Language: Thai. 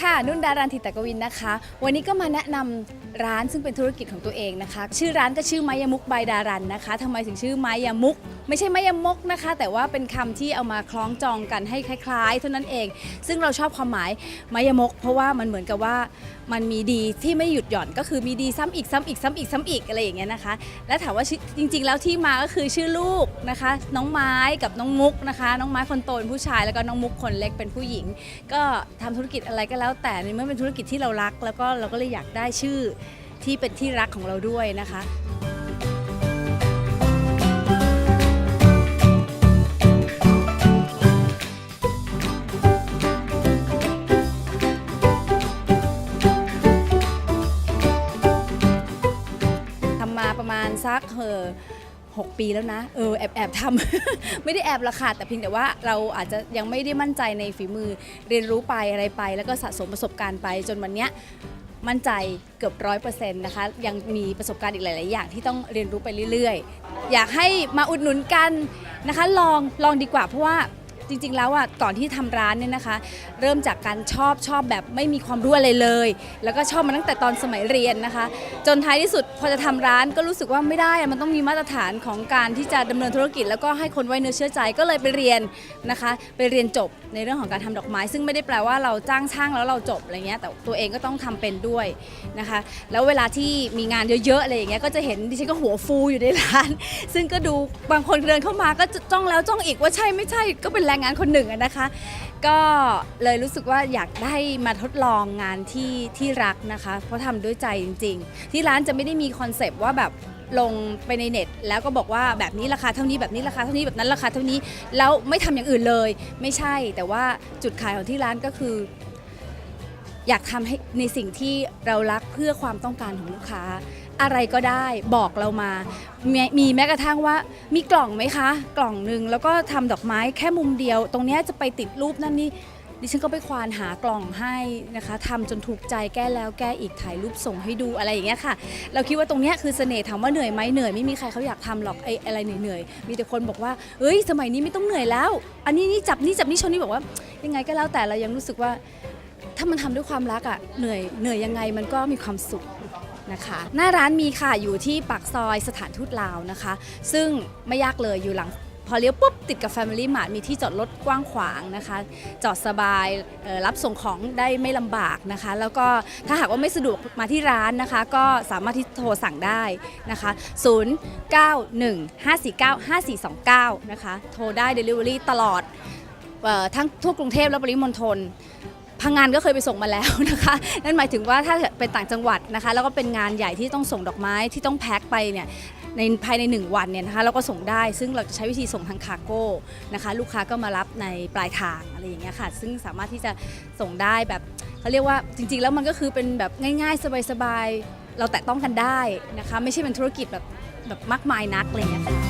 ค่ะ นุ่นดารันทิตกวินนะคะ วันนี้ก็มาแนะนำร้านซึ่งเป็นธุรกิจของตัวเองนะคะ ชื่อร้านก็ชื่อไมายมุกบายดารันนะคะทำไมถึงชื่อไมายมุก ไม่ใช่ไมายมกนะคะ แต่ว่าเป็นคำที่เอามาคล้องจองกันให้คล้ายๆ เท่านั้นเอง ซึ่งเราชอบความหมายไมายมก เพราะว่ามันเหมือนกับว่ามันมีดีที่ไม่หยุดหย่อนก็คือมีดีซ้ำอีกซ้ำอีกซ้ำอีกซ้ำอีกอะไรอย่างเงี้ยนะคะ และถามว่าจริง ๆ แล้วที่มาก็คือชื่อลูกนะคะ น้องไม้กับน้องมุกนะคะ น้องไม้คนโตเป็นผู้ชายแล้วก็น้องมุกคนเล็กเป็นผู้หญิง ก็ทำธุรกิจอะไรก็แล้วแต่ในเมื่อเป็นธุรกิจที่เรารัก แล้วก็เราก็เลยอยากได้ชื่อที่เป็นที่รักของเราด้วยนะคะทำมาประมาณสักเออ หกปีแล้วนะ เออแอบแอบทำ ไม่ได้แอบละค่ะแต่เพียงแต่ว่าเราอาจจะยังไม่ได้มั่นใจในฝีมือเรียนรู้ไปอะไรไป แล้วก็สะสมประสบการณ์ไป จนวันเนี้ยมั่นใจเกือบร้อยเปอร์เซ็นต์นะคะ ยังมีประสบการณ์อีกหลาย ๆ อย่างที่ต้องเรียนรู้ไปเรื่อย ๆ อยากให้มาอุดหนุนกันนะคะ ลองลองดีกว่าเพราะว่า จริงๆ แล้วอะก่อนที่ทำร้านเนี่ยนะคะ เริ่มจากการชอบชอบแบบไม่มีความรู้อะไรเลย แล้วก็ชอบมาตั้งแต่ตอนสมัยเรียนนะคะ จนท้ายที่สุดพอจะทำร้านก็รู้สึกว่าไม่ได้มันต้องมีมาตรฐานของการที่จะดำเนินธุรกิจ แล้วก็ให้คนไว้เนื้อเชื่อใจก็เลยไปเรียนนะคะ ไปเรียนจบในเรื่องของการทำดอกไม้ ซึ่งไม่ได้แปลว่าเราจ้างช่างแล้วเราจบอะไรเงี้ยแต่ตัวเองก็ต้องทำเป็นด้วยนะคะ แล้วเวลาที่มีงานเยอะๆอะไรอย่างเงี้ยก็จะเห็นดิฉันก็หัวฟูอยู่ในร้าน ซึ่งก็ดูบางคนเดินเข้ามาก็จะจ้องแล้วจ้องอีกว่าใช่ไม่ใช่ก็เป็นแรงงานคนหนึ่งอะนะคะ ก็เลยรู้สึกว่าอยากได้มาทดลองงานที่ที่รักนะคะ เพราะทำด้วยใจจริง ๆ ที่ร้านจะไม่ได้มีคอนเซปต์ว่าแบบลงไปในเน็ต แล้วก็บอกว่าแบบนี้ราคาเท่านี้แบบนี้ราคาเท่านี้แบบนั้นราคาเท่านี้แล้วไม่ทำอย่างอื่นเลย ไม่ใช่ แต่ว่าจุดขายของที่ร้านก็คือ อยากทำให้ในสิ่งที่เรารักเพื่อความต้องการของลูกค้า อะไรก็ได้บอกเรามามีมีแม้กระทั่งว่ามีกล่องไหมคะ กล่องหนึ่งแล้วก็ทำดอกไม้แค่มุมเดียว ตรงนี้จะไปติดรูปนั่นนี่ดิฉันก็ไปควานหากล่องให้นะคะทำจนถูกใจแก้แล้วแก้อีกถ่ายรูปส่งให้ดูอะไรอย่างเงี้ยค่ะ เราคิดว่าตรงเนี้ยคือเสน่ห์ถามว่าเหนื่อยไหมเหนื่อยไม่มีใครเขาอยากทำหรอกไอ้อะไรเหนื่อยๆมีแต่คนบอกว่าเอ้ย สมัยนี้ไม่ต้องเหนื่อยแล้ว อันนี้นี่จับนี่จับนี่ชนนี่บอกว่า ยังไงก็แล้วแต่เรายังรู้สึกว่า ถ้ามันทำด้วยความรักอะ่ะเหนื่อยเหนื่อยยังไงมันก็มีความสุข นะคะ หน้าร้านมีค่ะอยู่ที่ปากซอยสถานทูตลาวนะคะ ซึ่งไม่ยากเลยอยู่หลังพอเลี้ยวปุ๊บติดกับ Family Mart มีที่จอดรถกว้างขวางนะคะ จอดสบายรับส่งของได้ไม่ลำบากนะคะ แล้วก็ถ้าหากว่าไม่สะดวกมาที่ร้านนะคะ ก็สามารถที่โทรสั่งได้นะคะ 0915495429 นะคะ โทรได้ Delivery ตลอดออทั้งทั่วกรุงเทพและปริมณฑล พังงานก็เคยไปส่งมาแล้วนะคะ นั่นหมายถึงว่าถ้าเป็นต่างจังหวัดนะคะ แล้วก็เป็นงานใหญ่ที่ต้องส่งดอกไม้ที่ต้องแพ็คไปเนี่ยในภายใน 1 วันเนี่ยนะคะเราก็ส่งได้ ซึ่งเราจะใช้วิธีส่งทางคาร์โก้นะคะลูกค้าก็มารับในปลายทางอะไรอย่างเงี้ยค่ะ ซึ่งสามารถที่จะส่งได้แบบเขาเรียกว่าจริง ๆ แล้วมันก็คือเป็นแบบง่าย ๆ สบายๆเราแตะต้องกันได้นะคะ ไม่ใช่เป็นธุรกิจแบบแบบมากมายนักอะไรอย่างเงี้ยค่ะ